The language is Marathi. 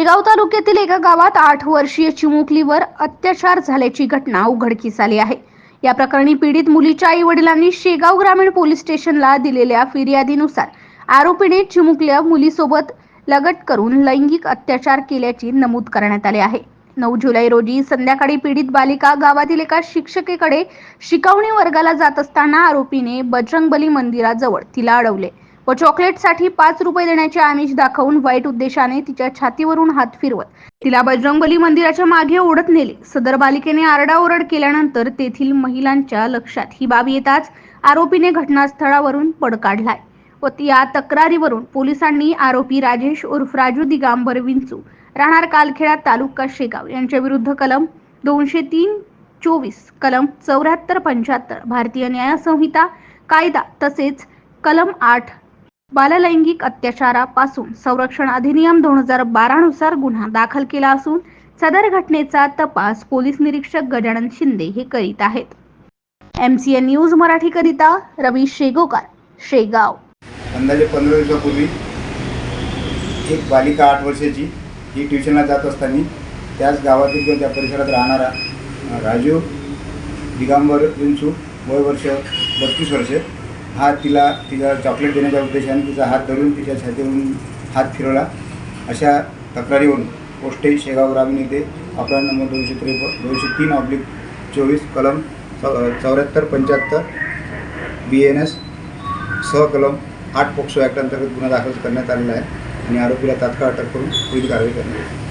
शेगाव तालुक्यातील एका गावात आठ वर्षीय चिमुकलीवर अत्याचार झाल्याची घटना उघडकीस आली आहे. या प्रकरणी पीडित मुलीच्या आई वडिलांनी शेगाव ग्रामीण पोलीस स्टेशनला दिलेल्या फिर्यादीनुसार आरोपीने चिमुकल्या मुलीसोबत लगट करून लैंगिक अत्याचार केल्याचे नमूद करण्यात आले आहे. नऊ जुलै रोजी संध्याकाळी पीडित बालिका गावातील एका शिक्षकेकडे शिकवणी वर्गाला जात असताना आरोपीने बजरंगबली मंदिराजवळ तिला अडवले. व चॉकलेटसाठी पाच रुपये देण्याचे आमिष दाखवून वाईट उद्देशाने तिच्या छातीवरून हात फिरवत. तिला बजरंगबली मंदिराच्या मागे ओढत नेले. सदर बालिकेने आरडाओरड केल्यानंतर तेथील महिलांच्या लक्षात ही बाब येताच आरोपीने घटनास्थळावरून पड काढलाय व या तक्रारीवरून पोलिसांनी आरोपी राजेश उर्फ राजू दिगांबर विंचू राहणार कालखेडा तालुका शेगाव यांच्या विरुद्ध कलम दोनशे तीन चोवीस कलम चौऱ्याहत्तर पंच्याहत्तर भारतीय न्याय संहिता कायदा तसेच कलम आठ बाललैंगिक अत्याचारापासून संरक्षण अधिनियम दोन हजार बारानुसार गुन्हा दाखल केला असून सदर घटनेचा तपास पोलीस निरीक्षक गजानन शिंदे हे करीत आहेत. एम सी एन न्यूज मराठीकरिता रवी शेगोकार शेगाव. अंदाजे पंधरा दिवसापूर्वी एक बालिका आठ वर्षाची ही ट्युशनला जात असताना त्याच गावातील किंवा त्या परिसरात राहणारा राजू दिगांबर विंचू वय वर्ष बत्तीस वर्षे हा तिला तिला चॉकलेट देण्याच्या उद्देशाने तिचा हात धरून तिच्या छातीवरून हात फिरवला. अशा तक्रारीवरून पोस्टे शेगाव ग्रामीण येथे अपराध नंबर दोनशे त्रेप दोनशे तीन ऑब्लिक चोवीस कलम चौ चौऱ्याहत्तर पंच्याहत्तर बी एन एस सह कलम आठ पोक्सो ॲक्ट अंतर्गत गुन्हा दाखल करण्यात आलेला आहे आणि आरोपीला तात्काळ अटक करून पुढील कारवाई करण्यात आली